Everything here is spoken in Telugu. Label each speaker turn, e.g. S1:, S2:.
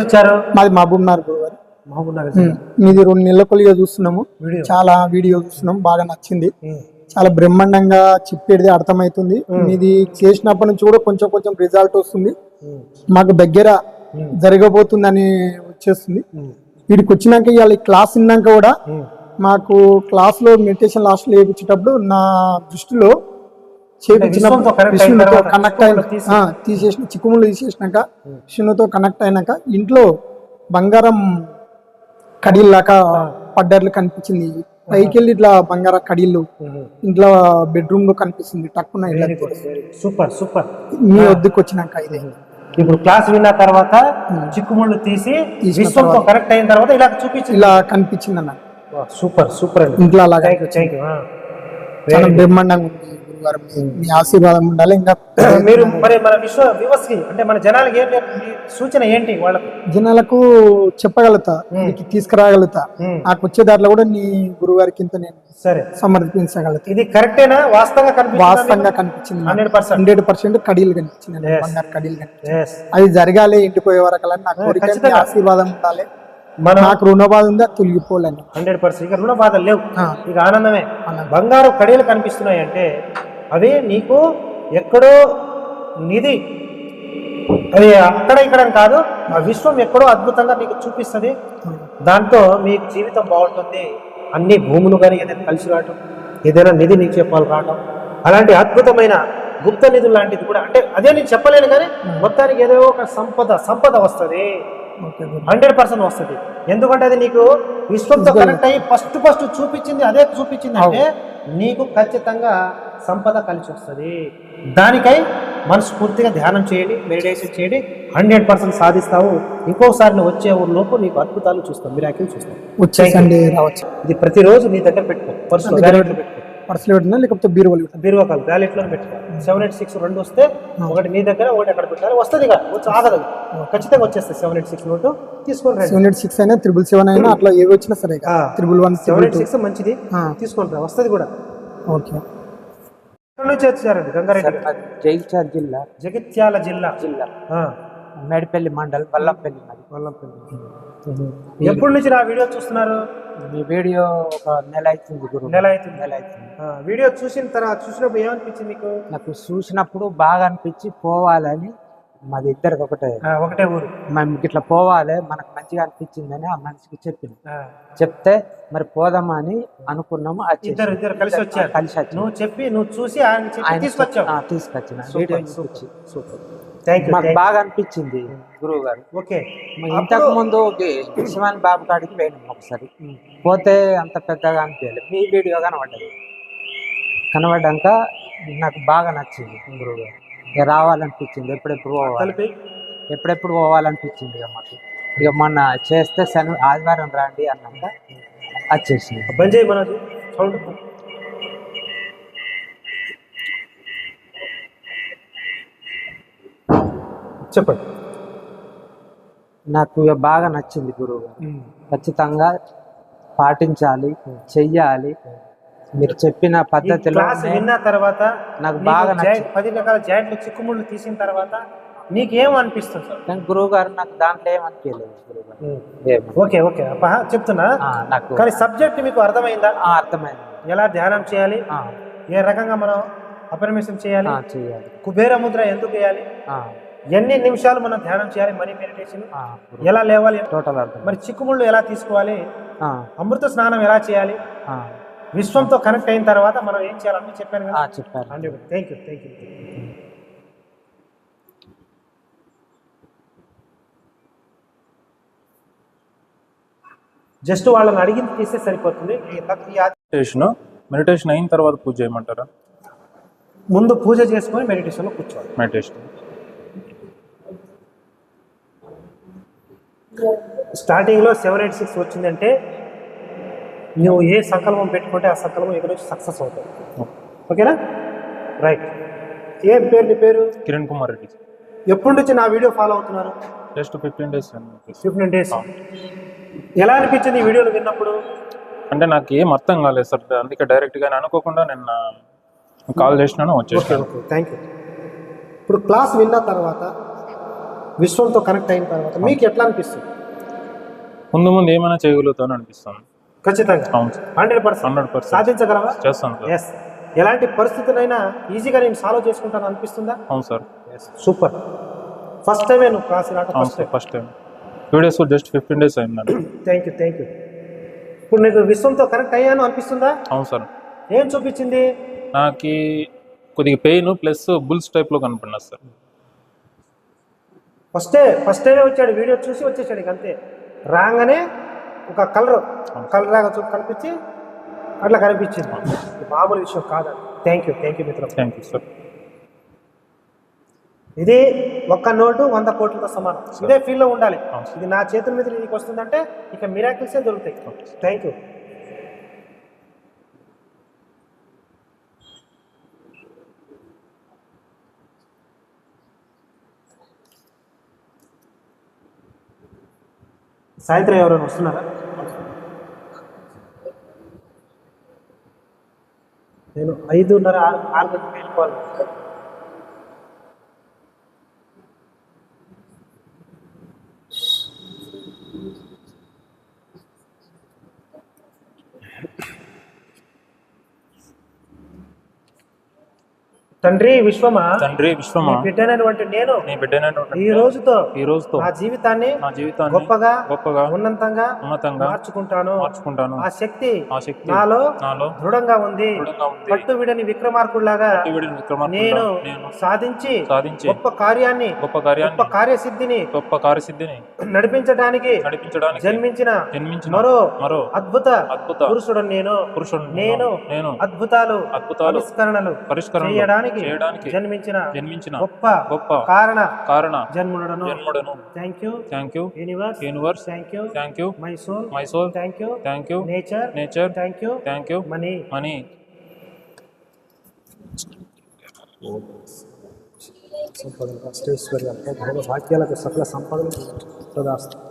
S1: వచ్చారు
S2: మాది మహబూబ్నగర్ గురుగారు
S1: మహబూబ్నగర్
S2: మీది రెండు నెలల కొలిగా చూస్తున్నాము. చాలా వీడియో చూస్తున్నాం బాగా నచ్చింది. చాలా బ్రహ్మాండంగా చెప్పేది అర్థమవుతుంది మీది చేసినప్పటి నుంచి కూడా కొంచెం కొంచెం రిజల్ట్ వస్తుంది. మాకు దగ్గర. జరగబోతుందని వచ్చేస్తుంది. వీడికి వచ్చినాక ఇవాళ క్లాస్ విన్నాక కూడా. మాకు క్లాస్లో మెడిటేషన్ లాస్ట్లో వేయించేటప్పుడు నా దృష్టిలో కనెక్ట్ అయిన తీసేసిన చిక్కుముళ్ళు తీసేసినాక విష్ణుతో కనెక్ట్ అయినాక ఇంట్లో బంగారం కడీల్లాగా పడ్డట్లు కనిపించింది. పైకి వెళ్ళి ఇట్లా బంగారం కడీళ్ళు. ఇంట్లో బెడ్రూమ్లో కనిపిస్తుంది. టక్కున.
S1: సూపర్ సూపర్
S2: మీ వద్దకు వచ్చినాక ఇది.
S1: ఇప్పుడు క్లాస్ విన్న తర్వాత చిక్కుముళ్ళు తీసి విశ్వంతో కరెక్ట్ అయిన తర్వాత ఇలా చూపించింది.
S2: ఇలా కనిపించింది అన్న
S1: సూపర్ సూపర్
S2: ఇంట్లో అలాగా చాలా బ్రహ్మాండంగా ఉంది. గురుగారు మీ- ఆశీర్వాదం ఉండాలి. ఇంకా
S1: మీరు మరి మన విశ్వ వివస్కి అంటే మన జనాలకి ఏం సూచన ఏంటి వాళ్ళకు?
S2: జనాలకు చెప్పగలుగుతా వీరికి తీసుకురాగలుగుతా. నాకు వచ్చే దాంట్లో కూడా నీ గురుగారికి ఇంత నేను
S1: సరే.
S2: సమర్పించగలుగుతా.
S1: ఇది కరెక్టేనా? వాస్తవంగా
S2: వాస్తవంగా కనిపించింది
S1: హండ్రెడ్ పర్సెంట్.
S2: హండ్రెడ్ పర్సెంట్ కడీలు కనిపించింది నాకు. బంగారు కడీలు కనిపించింది అది జరగాలి ఇంటిపోయే వరకు నా కోరిక మీ. ఆశీర్వాదం ఉండాలి.
S1: మనం
S2: నాకు రుణబాధ ఉందా తొలగిపోలేను.
S1: Hundred percent. ఇక రుణ బాధలు లేవు. ఇక ఆనందమే.
S2: ఆనందం.
S1: బంగారు కడియలు కనిపిస్తున్నాయి అంటే అవి నీకు ఎక్కడో నిధి. అది అక్కడ ఇక్కడ కాదు ఆ విశ్వం ఎక్కడో అద్భుతంగా నీకు చూపిస్తుంది. దాంతో మీ జీవితం బాగుంటుంది. అన్ని భూములు కానీ ఏదైనా కలిసి రావటం ఏదైనా నిధి నీకు చెప్పాలి రావటం అలాంటి అద్భుతమైన గుప్త నిధులు లాంటిది కూడా అంటే అదే నేను చెప్పలేను కానీ మొత్తానికి ఏదో ఒక సంపద సంపద వస్తుంది. హండ్రెడ్ పర్సెంట్ వస్తుంది. ఎందుకంటే అది నీకు విశ్వంతో కనెక్ట్ అయ్యి ఫస్ట్ ఫస్ట్ చూపించింది అదే చూపించింది అంటే నీకు ఖచ్చితంగా సంపద కలిసి వస్తుంది దానికై మనస్ఫూర్తిగా ధ్యానం చేయండి మెడిటేషన్ చేయండి. హండ్రెడ్ పర్సెంట్ సాధిస్తావు. ఇంకోసారి నువ్వు వచ్చే లోపు నీకు అద్భుతాలు చూస్తాం మిరాకిల్ చూస్తాం.
S2: వచ్చేసండి రావచ్చు.
S1: ఇది ప్రతిరోజు నీ దగ్గర పెట్టుకో వ్యాలెట్లో పెట్టుకో.
S2: పర్సులు పెట్టినా లేకపోతే బీరువాలు పెట్టినా
S1: బీరువాకాలు వ్యాలెట్లో పెట్టుకో సెవెన్ ఎయిట్ సిక్స్ రెండు వస్తే ఒకటి నీ దగ్గర ఒకటి అక్కడ పెట్టాలి? వస్తుంది ఇక వచ్చి ఆగదు. ఖచ్చితంగా వచ్చేస్తుంది సెవెన్ ఎయిట్ సిక్స్ నోటు తీసుకొని
S2: సెవెన్ ఎయిట్ సిక్స్ అయినా త్రిబుల్ సెవెన్ అయినా అట్లా ఏవి వచ్చినా సరే. Triple one
S1: seven eight six మంచిది. తీసుకొని రా వస్తుంది కూడా.
S2: ఓకే.
S1: ఎక్కడి నుంచి వచ్చారండి? గంగారెడ్డి? గారు?
S3: జైచార్ జిల్లా.
S1: జగిత్యాల జిల్లా.
S3: జిల్లా.
S1: ఆ,
S3: మేడిపల్లి మండల్ బల్లంపల్లి మరి
S1: ఎప్పటి నుంచి నా వీడియో చూస్తున్నారు?
S3: మీ వీడియో ఒక నెల అవుతుంది గురు.
S1: నెల అవుతుంది.
S3: నెల అవుతుంది.
S1: వీడియో చూసిన తర్వాత చూసినప్పుడు ఏమనిపించింది మీకు
S3: నాకు చూసినప్పుడు బాగా అనిపించి పోవాలని మాది ఇద్దరికి ఒకటే.
S1: ఒకటే ఊరు.
S3: మేము ఇట్లా పోవాలి మనకు మంచిగా అనిపించిందని ఆ మనిషికి చెప్పింది చెప్తే మరి పోదామా అని అనుకున్నాము.
S1: ఇద్దరు ఇద్దరు కలిసి వచ్చారు.
S3: కలిసి వచ్చి.
S1: నువ్వు చెప్పి నువ్వు చూసి ఆయన తీసుకొచ్చావు.
S3: తీసుకొచ్చిన. Video
S1: super.
S3: మాకు బాగా అనిపించింది గురువు గారు.
S1: ఓకే
S3: ఇంతకు ముందు శివాన్ బాబు కాడికి పోయినాం ఒకసారి. పోతే అంత పెద్దగా అనిపించలేదు. మీ వీడియో కనబడ్డది. కనబడ్డాక నాకు బాగా నచ్చింది గురువు గారు. రావాలనిపించింది. ఎప్పుడెప్పుడు పోవాలి? ఎప్పుడెప్పుడు పోవాలనిపించింది ఇక మాకు? ఇక మొన్న చేస్తే శని ఆదివారం రండి అన్నాక వచ్చేసింది.
S1: బంద్ చేయి చెప్పండి.
S3: నాకు బాగా నచ్చింది గురువు గారు. ఖచ్చితంగా పాటించాలి చెయ్యాలి. మీరు చెప్పిన పద్ధతిలో
S1: విన్న తర్వాత
S3: నాకు బాగా
S1: జాయింట్- పది రకాల జాయింట్లు చిక్కుముళ్ళు తీసిన తర్వాత నీకేం అనిపిస్తుంది? సార్
S3: గురువు గారు నాకు దాంట్లో ఏమనిపించలేదు.
S1: Okay okay. చెప్తున్నా?
S3: నాకు
S1: కానీ సబ్జెక్ట్ మీకు అర్థమైందా?
S3: ఆ, అర్థమైంది.
S1: ఎలా ధ్యానం చేయాలి? ఏ రకంగా మనం అపరిమిషన్ చేయాలి?
S3: ఆ, చెయ్యాలి
S1: కుబేర ముద్ర ఎందుకు వేయాలి?
S3: ఆ,
S1: ఎన్ని నిమిషాలు మనం ధ్యానం చేయాలి? Money meditation. ఎలా లేవాలి?
S3: టోటల్ అర్థం.
S1: మరి చిక్కుముళ్ళు ఎలా తీసుకోవాలి?
S3: ఆ,
S1: అమృత స్నానం ఎలా చేయాలి?
S3: ఆ,
S1: విశ్వంతో కనెక్ట్ అయిన తర్వాత మనం ఏం చేయాలని చెప్పాను కదా?
S3: చెప్పారు.
S1: Thank you thank you just వాళ్ళని అడిగింది తీస్తే సరిపోతుంది.
S4: మెడిటేషన్ మెడిటేషన్ అయిన తర్వాత పూజ చేయమంటారా?
S1: ముందు పూజ చేసుకొని మెడిటేషన్లో కూర్చోవాలి.
S4: మెడిటేషన్
S1: స్టార్టింగ్లో సెవెన్ ఎయిట్ సిక్స్ వచ్చిందంటే నువ్వు ఏ సంకల్పం పెట్టుకుంటే ఆ సంకల్పం ఇక్కడ నుంచి సక్సెస్ అవుతుంది. ఓకేనా? రైట్. ఏం పేరు నీ పేరు?
S4: కిరణ్ కుమార్ రెడ్డి.
S1: ఎప్పటి నుంచి నా వీడియో ఫాలో అవుతున్నారు?
S4: Just fifteen days
S1: fifteen days. ఎలా అనిపించింది ఈ వీడియోలు విన్నప్పుడు?
S4: అంటే నాకు ఏం అర్థం కాలేదు సార్. అందుకే డైరెక్ట్గా అనుకోకుండా నిన్న కాల్ చేసినాను
S1: ఓకే
S4: వచ్చేసాను
S1: ఓకే. థ్యాంక్ యూ ఇప్పుడు క్లాస్ విన్న తర్వాత విశ్వంతో కనెక్ట్ అయిన తర్వాత మీకు ఎట్లా అనిపిస్తుంది?
S4: ముందు ముందు ఏమైనా చేయగలుగుతాను అనిపిస్తుంది.
S1: ఖచ్చితంగా. Hundred percent.
S4: Hundred percent.
S1: సాధించగలవా?
S4: చేస్తాను
S1: ఎస్ ఎలాంటి పరిస్థితులైనా ఈజీగా నేను సాల్వ్ చేసుకుంటాను అనిపిస్తుందా?
S4: అవును సార్.
S1: సూపర్ ఫస్ట్ టైమే నువ్వు class first
S4: sir first time videos just fifteen days అయిందండి
S1: థ్యాంక్ యూ థ్యాంక్ యూ ఇప్పుడు నీకు విశ్వంతో కనెక్ట్ అయ్యాను అనిపిస్తుందా?
S4: అవును సార్.
S1: ఏం చూపించింది?
S4: నాకు కొద్దిగా పెయిన్ ప్లస్ బుల్స్ టైప్లో కనపడినా సార్.
S1: ఫస్టే ఫస్ట్ టైమే వచ్చాడు వీడియో చూసి వచ్చేసాడు ఇక అంతే. రాగానే ఒక కలర్ కలర్ లాగా చూ కనిపించి అట్లా కనిపించింది. ఇది మామూలు విషయం కాదండి థ్యాంక్ యూ థ్యాంక్ యూ మిత్రం
S4: థ్యాంక్ యూ సార్
S1: ఇది ఒక్క నోటు వంద కోట్లతో సమానం. ఇదే ఫీల్లో ఉండాలి. ఇది నా చేతుల మీద నీకు వస్తుందంటే ఇక మిరాకిల్సే దొరుకుతాయి. థ్యాంక్ యూ సాయంత్రం ఎవరైనా వస్తున్నారా? నేను ఐదున్నర ఆరు ఆరు గంటలకు వెళ్ళిపోవాలి తండ్రి విశ్వమా?
S4: తండ్రి విశ్వమా?
S1: నీ బిడ్డనైనటువంటి నేను
S4: నీ బిడ్డనైనటువంటి
S1: ఈ రోజుతో
S4: ఈ రోజుతో
S1: నా జీవితాన్ని
S4: నా జీవితాన్ని
S1: గొప్పగా
S4: గొప్పగా
S1: ఉన్నతంగా
S4: ఉన్నతంగా
S1: మార్చుకుంటాను.
S4: మార్చుకుంటాను.
S1: ఆ శక్తి
S4: ఆ శక్తి
S1: నాలో
S4: నాలో
S1: దృఢంగా ఉంది. పట్టు
S4: విడని విక్రమార్కుడుగా
S1: నేను
S4: నేను
S1: సాధించి
S4: సాధించి
S1: గొప్ప కార్యాన్ని
S4: గొప్ప
S1: గొప్ప
S4: కార్యాన్ని
S1: కార్యసిద్ధిని
S4: గొప్ప కార్యసిద్ధిని
S1: నడిపించడానికి
S4: నడిపించడానికి
S1: జన్మించిన
S4: జన్మించిన
S1: మరో
S4: మరో
S1: అద్భుత
S4: అద్భుత
S1: పురుషుడు నేను.
S4: పురుషుడు
S1: నేను
S4: నేను
S1: అద్భుతాలు
S4: అద్భుతాలు
S1: ఆవిష్కరణలు
S4: పరిష్కరణ
S1: చేయడానికి
S4: చేయడానికి
S1: జన్మించిన
S4: జన్మించిన
S1: గొప్ప
S4: గొప్ప
S1: కారణ
S4: కారణ
S1: జన్ముడను
S4: జన్ముడను
S1: thank you
S4: thank you
S1: universe
S4: universe
S1: thank you
S4: thank you
S1: my soul
S4: my soul
S1: thank you
S4: thank you
S1: nature
S4: nature
S1: thank you
S4: thank you
S1: money
S4: money
S1: సంపదలు అష్టైశ్వర్యాలు భోగ భాగ్యాలకు సకల సంపదలు ప్రదాస్తాం